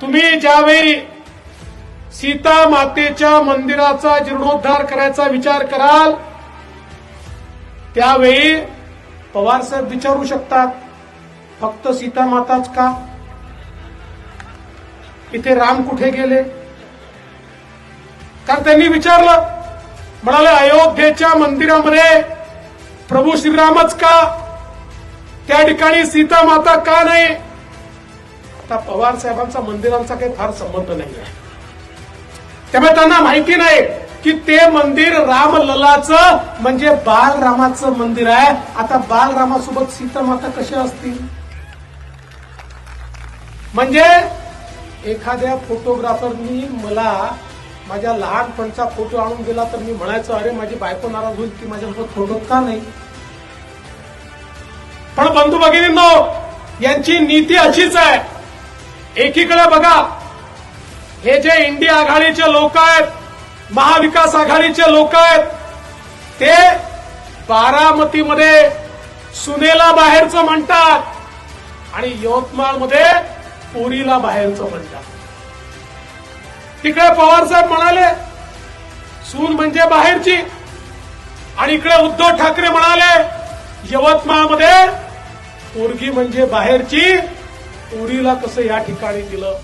तुम्ही ज्यावेळी सीता मातेच्या मंदिराचा जीर्णोद्धार करायचा विचार कराल त्यावेळी पवार साहेब विचारू शकतात फक्त सीता माताच का? इथे राम कुठे गेले? कारण त्यांनी विचारलं म्हणाले अयोध्येच्या मंदिरामध्ये प्रभू श्रीरामच का? त्या ठिकाणी सीता माता का नाही? आता पवार साहेबांचा मंदिरांचा काही फार संबंध नाही आहे. त्यामुळे त्यांना माहिती नाही की ते मंदिर रामललाचं म्हणजे बालरामाचं मंदिर आहे. आता बालरामासोबत सीता माता कशा असतील? म्हणजे एखाद्या फोटोग्राफरनी मला माझ्या लहानपणचा फोटो आणून दिला तर मी म्हणायचो अरे माझी बायको नाराज होईल की माझ्यासोबत फोटो का नाही? पण बंधू भगिनींनो यांची नीती अशीच आहे. एकीकडे बघा हे जे इंडिया आघाडीचे लोक आहेत महाविकास आघाडीचे लोक आहेत ते बारामतीमध्ये सुनेला बाहेरचं म्हणतात आणि यवतमाळमध्ये पुरीला बाहेरचं म्हणतात. तिकडे पवार साहेब म्हणाले सून म्हणजे बाहेरची. आणि इकडे उद्धव ठाकरे म्हणाले यवतमाळमध्ये पोरगी म्हणजे बाहेरची. उडीला कसं या ठिकाणी दिलं?